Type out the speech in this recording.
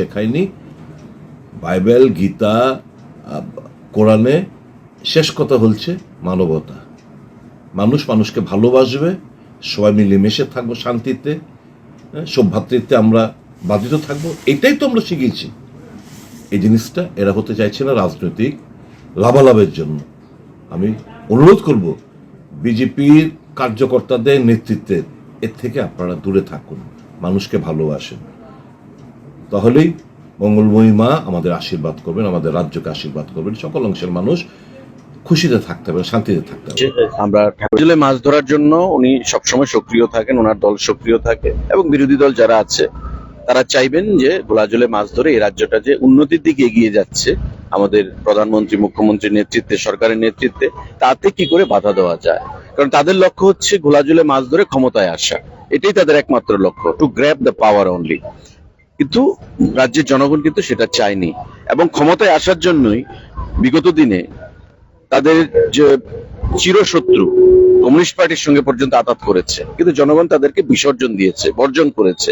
শেখায়নি। Bible Gita কোরআনে শেষ কথা হচ্ছে মানবতা। মানুষ মানুষকে ভালোবাসবে সবাই মিলেমিশে থাকব শান্তিতে হ্যাঁ, সৌভ্রাতৃত্বে আমরা বাধিত থাকব এটাই তো আমরা শিখেছি এই জিনিসটা এরা হতে চাইছে না রাজনৈতিক লাভালাভের জন্য। আমি অনুরোধ করব বিজেপির কার্যকর্তাদের নেতৃত্বে এর থেকে আপনারা দূরে থাকুন মানুষকে ভালোবাসেন। তাহলেই মঙ্গলময়ী মা আমাদের আশীর্বাদ করবেন, আমাদের রাজ্যকে আশীর্বাদ করবেন। সকল অংশের মানুষ খুশিতে থাকতে হবে শান্তিতে থাকতে হবে আমরা ঠাকুরজলে মাছ ধরার জন্য উনি সবসময় সক্রিয় থাকেন, ওনার দল সক্রিয় থাকে এবং বিরোধী দল যারা আছে, তারা চাইবেন যে গোলাজলে মাছ ধরে এই রাজ্যটা যে উন্নতির দিকে এগিয়ে যাচ্ছে আমাদের প্রধানমন্ত্রী, মুখ্যমন্ত্রীর নেতৃত্বে, সরকারের নেতৃত্বে, তাতে কি করে বাধা দেওয়া যায়? কারণ তাদের লক্ষ্য হচ্ছে গোলাজলে মাছ ধরে ক্ষমতায় আসা। এটাই তাদের একমাত্র লক্ষ্য to grab the power only কিন্তু রাজ্যের জনগণ কিন্তু সেটা চায়নি। এবং ক্ষমতায় আসার জন্যই বিগত দিনে তাদের যে চিরশত্রু কমিউনিস্ট পার্টির সঙ্গে পর্যন্ত আতাত করেছে। কিন্তু জনগণ তাদেরকে বিসর্জন দিয়েছে, বর্জন করেছে।